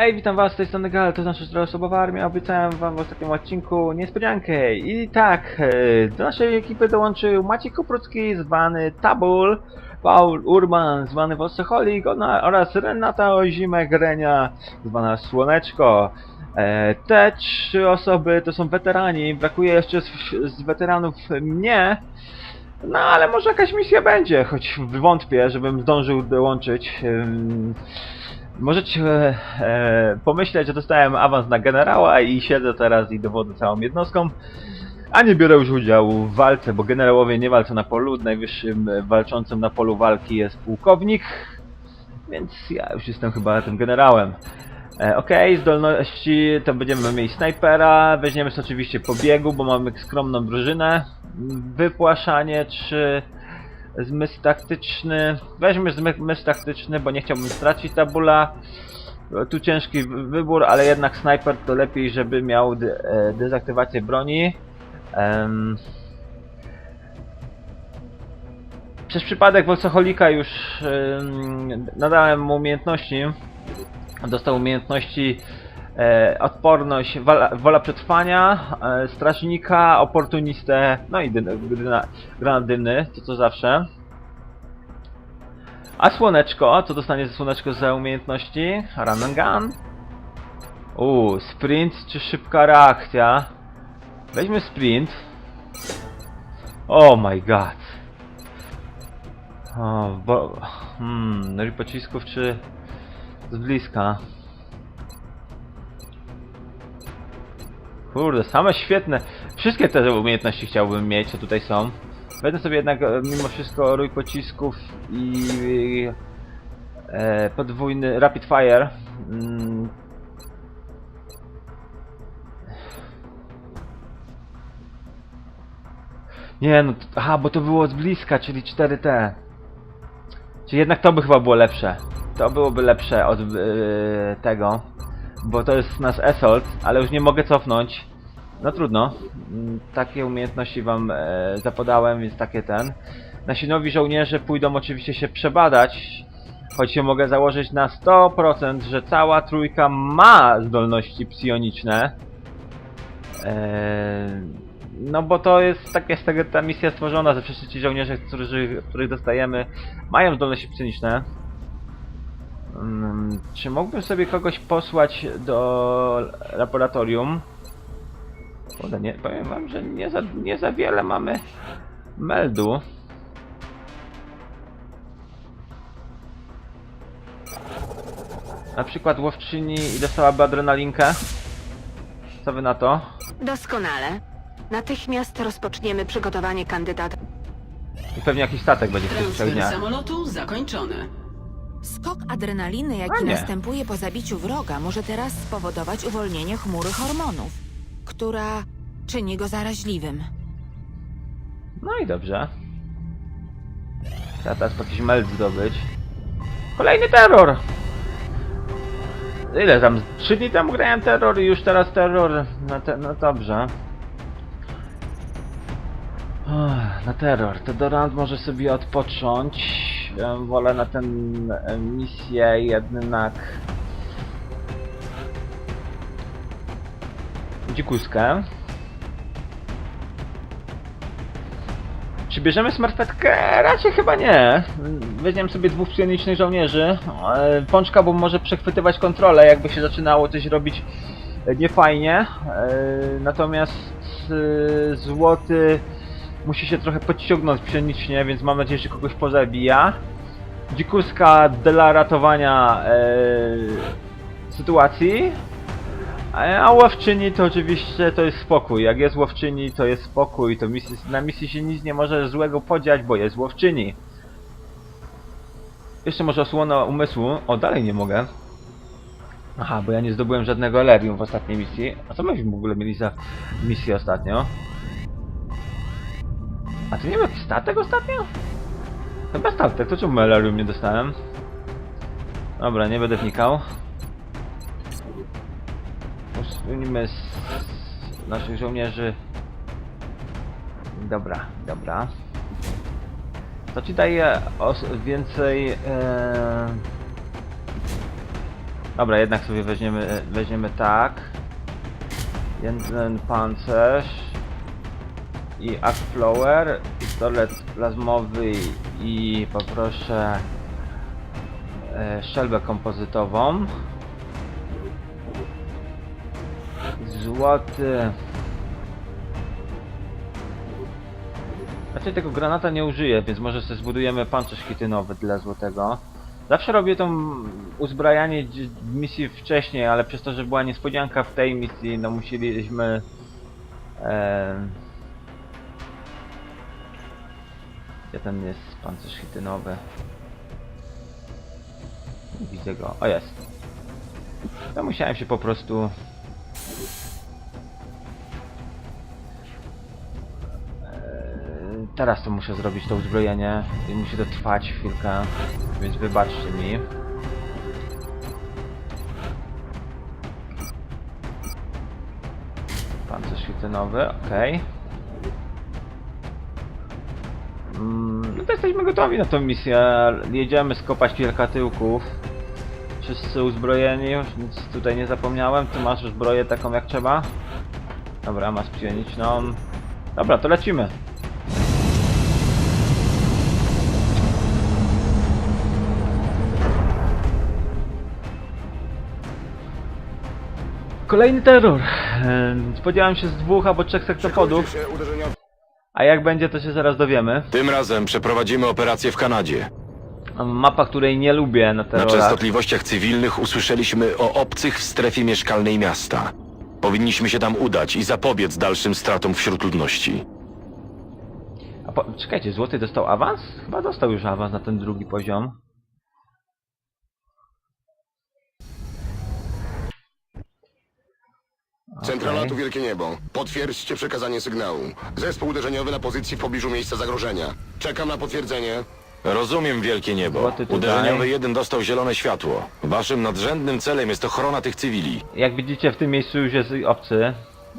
Hej, witam was, z tej strony Gal, to znaczy czteroosobowa armia. Obiecałem wam w ostatnim odcinku niespodziankę. I tak, e, do naszej ekipy dołączył Maciej Koprucki, zwany Tabul, Paul Urban, zwany Wosoholik oraz Renata Ozimek-Renia, zwana Słoneczko. E, Te trzy osoby to są weterani, brakuje jeszcze z, z weteranów mnie. No ale może jakaś misja będzie, choć wątpię, żebym zdążył dołączyć. Możecie e, e, pomyśleć, że dostałem awans na generała i siedzę teraz i dowodzę całą jednostką, a nie biorę już udziału w walce, bo generałowie nie walczą na polu, najwyższym walczącym na polu walki jest pułkownik, więc ja już jestem chyba tym generałem. E, Okej, zdolności to będziemy mieli snajpera, weźmiemy sobie oczywiście pobiegu, bo mamy skromną drużynę, wypłaszanie czy zmysł taktyczny. Weźmy zmysł taktyczny, bo nie chciałbym stracić tabula. Tu ciężki wy- wybór, ale jednak snajper to lepiej, żeby miał e, dezaktywację broni. Em, Przez przypadek Wolcoholika już em, nadałem mu umiejętności. Dostał umiejętności odporność, wala, wola przetrwania, e, strażnika, oportunistę, no i dymny, to co zawsze. A słoneczko, co dostanie ze słoneczko za umiejętności? Run and gun. Uuu, sprint czy szybka reakcja? Weźmy sprint. Oh my god. O, bo... Hmm, nogi pocisków czy z bliska? Kurde, same świetne. Wszystkie te umiejętności chciałbym mieć, co tutaj są. Wezmę sobie jednak e, mimo wszystko rój pocisków i e, podwójny rapid fire. Mm. Nie no, aha, bo to było z bliska, czyli 4T. Czyli jednak to by chyba było lepsze. To byłoby lepsze od e, tego. Bo to jest nasz Assault, ale już nie mogę cofnąć. No trudno. Mm, Takie umiejętności wam e, zapodałem, więc takie ten. Nasi nowi żołnierze pójdą oczywiście się przebadać. Choć się mogę założyć na 100%, że cała trójka ma zdolności psioniczne. Eee, no bo to jest tak jest ta misja stworzona, że wszyscy ci żołnierze, którzy, których dostajemy, mają zdolności psioniczne. Mm, czy mógłbym sobie kogoś posłać do laboratorium? Kurde, nie, powiem wam, że nie za, nie za wiele mamy meldu. Na przykład łowczyni i dostałaby adrenalinkę. Co wy na to? Doskonale. Natychmiast rozpoczniemy przygotowanie kandydata. I pewnie jakiś statek będzie w tych Transfer dniach. samolotu zakończony. Skok adrenaliny, jaki następuje po zabiciu wroga, może teraz spowodować uwolnienie chmury hormonów, która czyni go zaraźliwym. No i dobrze. Trzeba teraz po jakiś meld zdobyć. Kolejny terror! Ile tam? Trzy dni temu grałem terror i już teraz terror. No, te, no dobrze. Uff, Na terror. Tedorant może sobie odpocząć. Ja wolę na tę misję jednak... Dzikuskę. Czy bierzemy smartfetkę? Raczej chyba nie. Weźmiemy sobie dwóch psionicznych żołnierzy. E, Pączka, bo może przechwytywać kontrolę, jakby się zaczynało coś robić e, niefajnie. E, Natomiast e, złoty musi się trochę podciągnąć psionicznie, więc mam nadzieję, że kogoś pozabija. Dzikuska dla ratowania e, sytuacji. A łowczyni to oczywiście to jest spokój. Jak jest łowczyni, to jest spokój. To misji, na misji się nic nie może złego podziać, bo jest łowczyni. Jeszcze może osłona umysłu. O, dalej nie mogę. Aha, bo ja nie zdobyłem żadnego elerium w ostatniej misji. A co myśmy w ogóle mieli za misję ostatnio? A to nie jakiś statek ostatnio? Chyba statek, to czemu elerium nie dostałem? Dobra, nie będę wnikał. Usunimy z naszych żołnierzy. Dobra, dobra. To ci daje więcej. E... Dobra, jednak sobie weźmiemy, weźmiemy tak. Jeden pancerz. I Flower, pistolet plazmowy i poproszę e, szczelbę kompozytową. Złoty. Raczej tego granata nie użyję, więc może sobie zbudujemy pancerz chitynowy dla złotego. Zawsze robię to uzbrajanie misji wcześniej, ale przez to, że była niespodzianka w tej misji, no musieliśmy... E, gdzie ten jest pancerz chitynowy? Nie Widzę go. O jest. To musiałem się po prostu... Eee, Teraz to muszę zrobić to uzbrojenie i musi to trwać chwilkę, więc wybaczcie mi. Pancerz chitynowy, okej. Mm, no to jesteśmy gotowi na tą misję. Jedziemy skopać kilka tyłków. Wszyscy uzbrojeni, już nic tutaj nie zapomniałem. Ty masz zbroję taką jak trzeba? Dobra, masz psioniczną. Dobra, to lecimy. Kolejny terror. Em, Spodziewałem się z dwóch albo trzech sektopodów, a jak będzie to się zaraz dowiemy. Tym razem przeprowadzimy operację w Kanadzie. Mapa, której nie lubię na Na terrorach. częstotliwościach cywilnych usłyszeliśmy o obcych w strefie mieszkalnej miasta. Powinniśmy się tam udać i zapobiec dalszym stratom wśród ludności. A po, czekajcie, Złoty dostał awans? Chyba dostał już awans na ten drugi poziom. Centrala tu Wielkie Niebo. Potwierdźcie przekazanie sygnału. Zespół uderzeniowy na pozycji w pobliżu miejsca zagrożenia. Czekam na potwierdzenie. Rozumiem wielkie niebo. Tutaj. Uderzeniowy jeden dostał zielone światło. Waszym nadrzędnym celem jest ochrona tych cywili. Jak widzicie, w tym miejscu już jest obcy.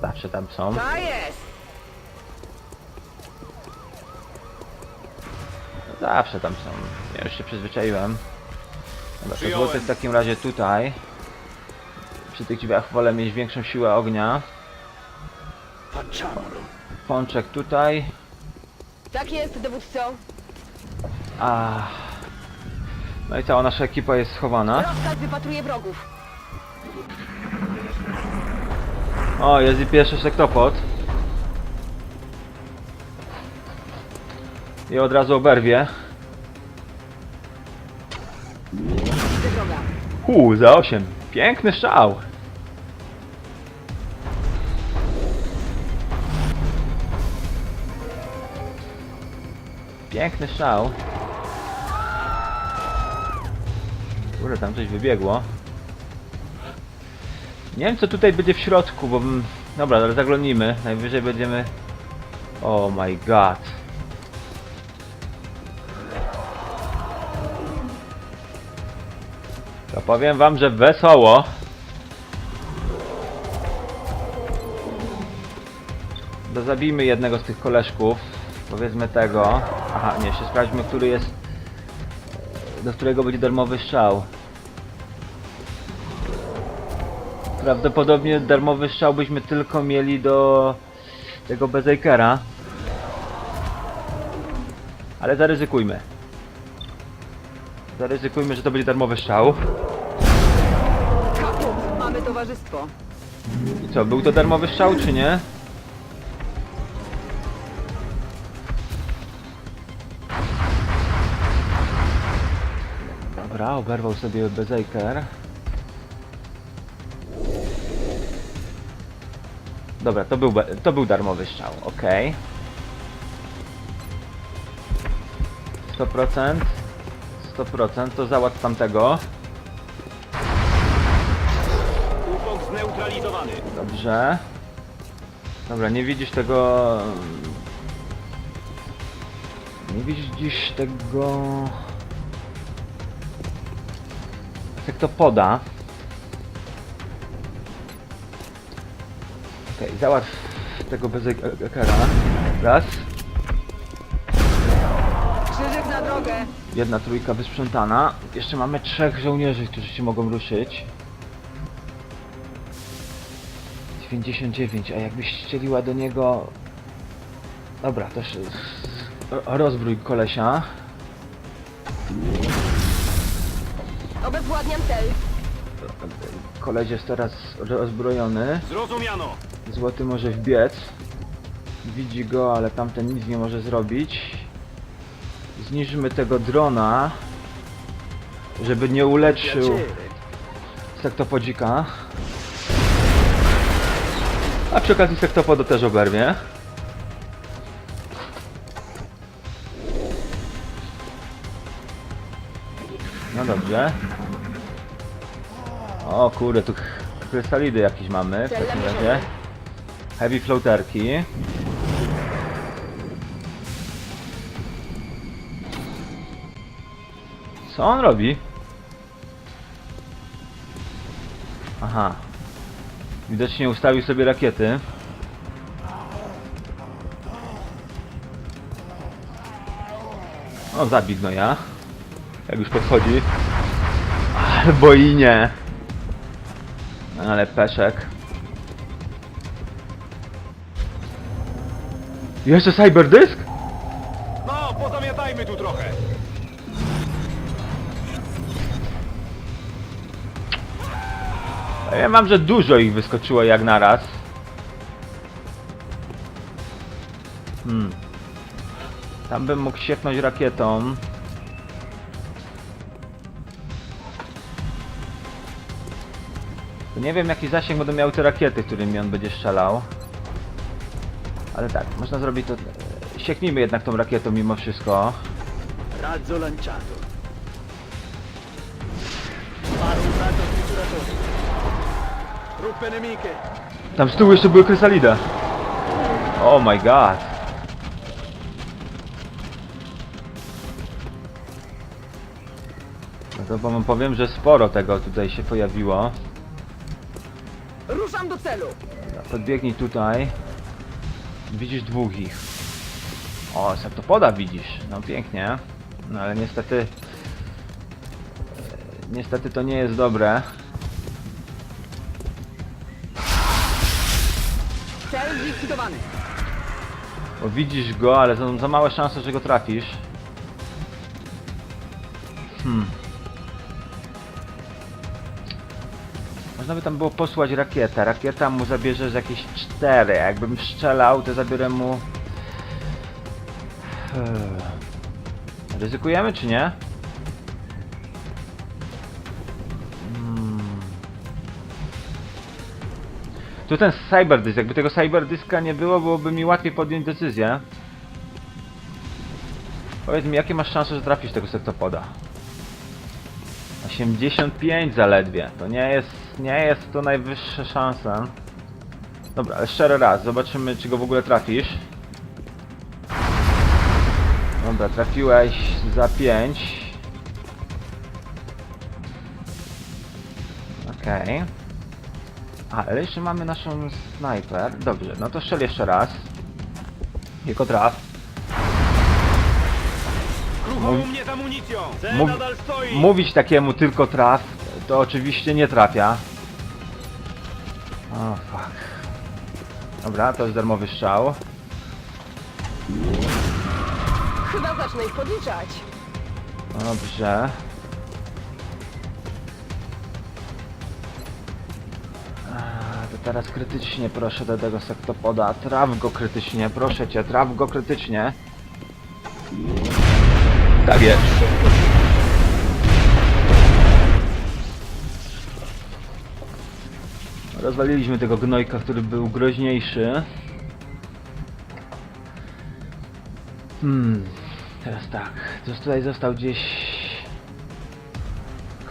Zawsze tam są. To jest! Zawsze tam są. Ja już się przyzwyczaiłem. Dobra, to złoty w takim razie tutaj. Przy tych drzwiach wolę mieć większą siłę ognia. Pączek tutaj. Tak jest, dowódco. A. No i cała nasza ekipa jest schowana. Rozkaz wypatruje wrogów. O, jest i pierwszy sektopod. I od razu oberwie. Hu, za 8. Piękny strzał. Piękny strzał. Kurde, tam coś wybiegło. Nie wiem co tutaj będzie w środku, bo... Dobra, ale zaglądnijmy. Najwyżej będziemy... Oh my god. To powiem wam, że wesoło. To zabijmy jednego z tych koleżków. Powiedzmy tego. Aha, nie, jeszcze sprawdźmy, który jest... Do którego będzie darmowy strzał. Prawdopodobnie darmowy strzał byśmy tylko mieli do tego Bezakera. Ale zaryzykujmy. Zaryzykujmy, że to będzie darmowy strzał. Towarzystwo. I co, był to darmowy strzał, czy nie? Dobra, oberwał sobie Bezaker. Dobra, to był, to był darmowy strzał, okej. 100%. 100%, to załatw tamtego. Dobrze. Dobra, nie widzisz tego... Nie widzisz dziś tego... Jak to poda. Okej, załatw tego bez ekara. Raz. Krzyżyk na drogę. Jedna trójka wysprzątana. Jeszcze mamy trzech żołnierzy, którzy się mogą ruszyć. 99, a jakbyś strzeliła do niego... Dobra, też... ro- Rozbrój kolesia. Obezwładniam cel. Koleś jest teraz rozbrojony. Zrozumiano. Złoty może wbiec. Widzi go, ale tamten nic nie może zrobić. Zniżymy tego drona, żeby nie uleczył sektopodzika. A przy okazji sektopodo też oberwie. No dobrze. O kurde, tu krystalidy jakieś mamy w takim razie. Heavy floaterki. Co on robi? Aha. Widocznie ustawił sobie rakiety. O, zabij no ja. Jak już podchodzi. Albo i nie. Ale peszek. Jeszcze cyberdysk? No, pozamiatajmy tu trochę. Ja mam, że dużo ich wyskoczyło jak naraz. Hmm. Tam bym mógł sieknąć rakietą. To nie wiem jaki zasięg będą miały te rakiety, którymi on będzie strzelał. Ale tak, można zrobić to... Sieknijmy jednak tą rakietą mimo wszystko. Razzo lanciato. Tam z tyłu jeszcze były krysalide. Oh my god. No to wam powiem, że sporo tego tutaj się pojawiło. Ruszam do celu. Podbiegnij tutaj. Widzisz dwóch ich. O, septopoda widzisz. No pięknie. No ale niestety... e, Niestety to nie jest dobre. Cel zlikwidowany. Widzisz go, ale są za małe szanse, że go trafisz. Hmm. Można by tam było posłać rakietę. Rakieta mu zabierze z jakieś cztery. Jakbym strzelał, to zabiorę mu... Eee. Ryzykujemy czy nie? Tu ten cyberdysk, jakby tego cyberdyska nie było, byłoby mi łatwiej podjąć decyzję. Powiedz mi, jakie masz szanse, że trafisz tego sektopoda? 85 zaledwie. To nie jest, nie jest to najwyższa szansa. Dobra, ale szczery raz, zobaczymy czy go w ogóle trafisz. Dobra, trafiłeś za 5. Okej. A, ale jeszcze mamy naszą snajper. Dobrze, no to strzel jeszcze raz. Tylko traf. Krucho Mów- u mnie z amunicją. Cel Mów- nadal stoi. Mówić takiemu tylko traf, to oczywiście nie trafia. O, fuck. Dobra, to jest darmowy strzał. Chyba zacznę ich podliczać. Dobrze. Teraz krytycznie proszę do tego sektopoda. Traf go krytycznie, proszę cię, traf go krytycznie. Tak jest. Rozwaliliśmy tego gnojka, który był groźniejszy. Hmm, teraz tak. Coś tutaj został gdzieś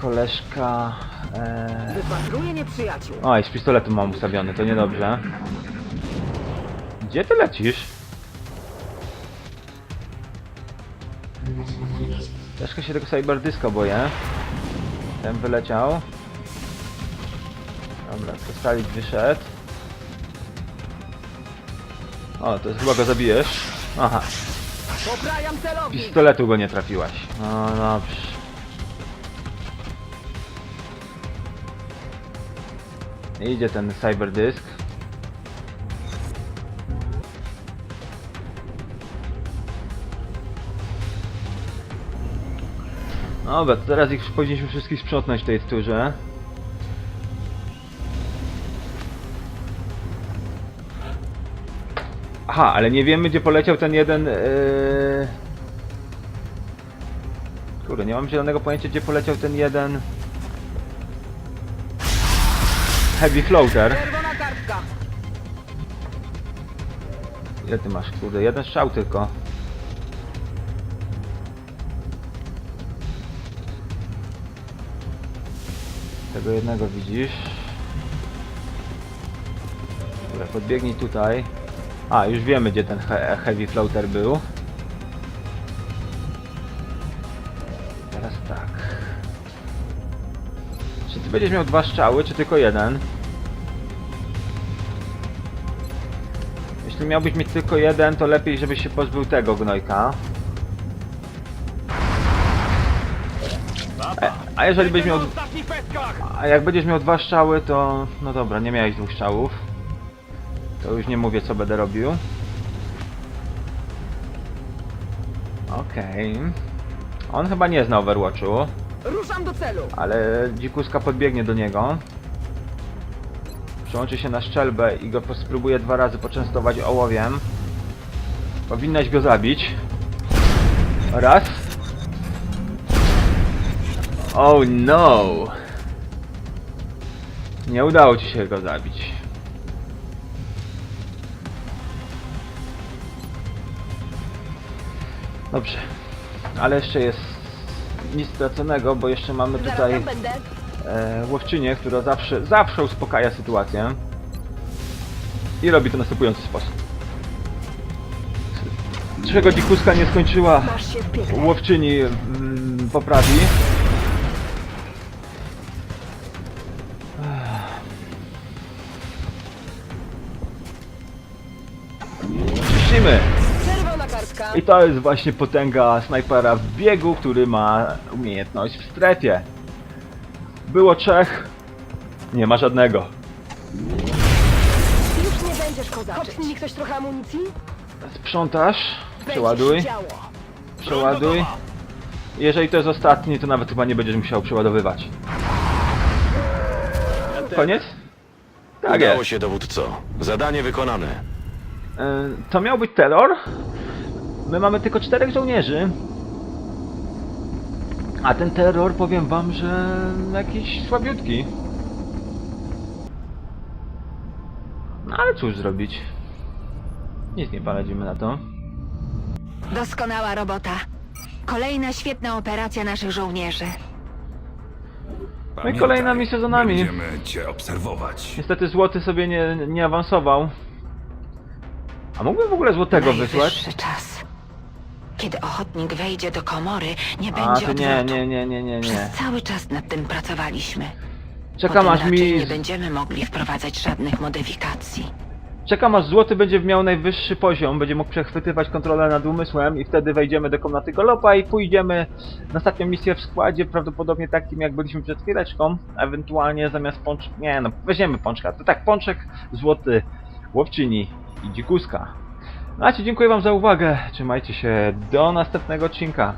koleżka. E... Wypatruję nieprzyjaciół. Oj, z pistoletu mam ustawiony, to niedobrze. Gdzie ty lecisz? Troszkę się tego cyberdyska boję. Ten wyleciał. Dobra, Krystalik wyszedł. O, to jest chyba go zabijesz. Aha, celownik. pistoletu go nie trafiłaś. No dobrze. Idzie ten cyberdysk. Dobra, to teraz ich powinniśmy wszystkich sprzątnąć w tej turze. Aha, ale nie wiemy gdzie poleciał ten jeden... Yy... Kurde, nie mam zielonego pojęcia gdzie poleciał ten jeden... Heavy floater. Czerwona kartka. Ile ty masz, kurde? Jeden strzał tylko. Tego jednego widzisz. Dobra, podbiegnij tutaj. A, już wiemy gdzie ten he heavy floater był. Czy ty będziesz miał dwa strzały, czy tylko jeden? Jeśli miałbyś mieć tylko jeden, to lepiej, żebyś się pozbył tego gnojka. E, a jeżeli byś miał... A jak będziesz miał dwa strzały, to... No dobra, nie miałeś dwóch strzałów. To już nie mówię, co będę robił. Okej. On chyba nie zna Overwatchu, Ruszam do celu. ale dzikuska podbiegnie do niego. Przełączy się na szczelbę i go spróbuje dwa razy poczęstować ołowiem. Powinnaś go zabić. Raz. Oh no! Nie udało ci się go zabić. Dobrze. Ale jeszcze jest nic straconego, bo jeszcze mamy Zaraz tutaj tam będę. e, łowczynię, która zawsze, zawsze uspokaja sytuację. I robi to w następujący sposób. Czego dzikuska nie skończyła, Masz się w piekle. łowczyni mm, poprawi. I to jest właśnie potęga snajpera w biegu, który ma umiejętność w strefie. Było trzech, nie ma żadnego. Już nie będziesz kozaczyć. Kopnij mi ktoś trochę amunicji? Sprzątasz, Będzie przeładuj, się działo. przeładuj. Jeżeli to jest ostatni, to nawet chyba nie będziesz musiał przeładowywać. Koniec? Tak Udało jest. się, dowódco. Zadanie wykonane. E, To miał być terror. My mamy tylko czterech żołnierzy. A ten terror, powiem wam, że jakiś słabiutki. No ale cóż zrobić. Nic nie poradzimy na to. Doskonała robota. Kolejna świetna operacja naszych żołnierzy. No i kolejnymi sezonami. Będziemy cię obserwować. Niestety złoty sobie nie, nie awansował. A mógłbym w ogóle złotego wysłać? Czas. Kiedy ochotnik wejdzie do komory, nie A, będzie to nie, odwrotu. nie, nie, nie, nie, nie. Przez cały czas nad tym pracowaliśmy. Czekam Potem aż raczej mi... nie będziemy mogli wprowadzać żadnych modyfikacji. Czekam aż złoty będzie miał najwyższy poziom, będzie mógł przechwytywać kontrolę nad umysłem i wtedy wejdziemy do komnaty Golopa i pójdziemy na ostatnią misję w składzie, prawdopodobnie takim jak byliśmy przed chwileczką, ewentualnie zamiast pączka, nie no, weźmiemy pączka, to tak, pączek, złoty, łowczyni i dzikuska. A ci dziękuję wam za uwagę, trzymajcie się, do następnego odcinka.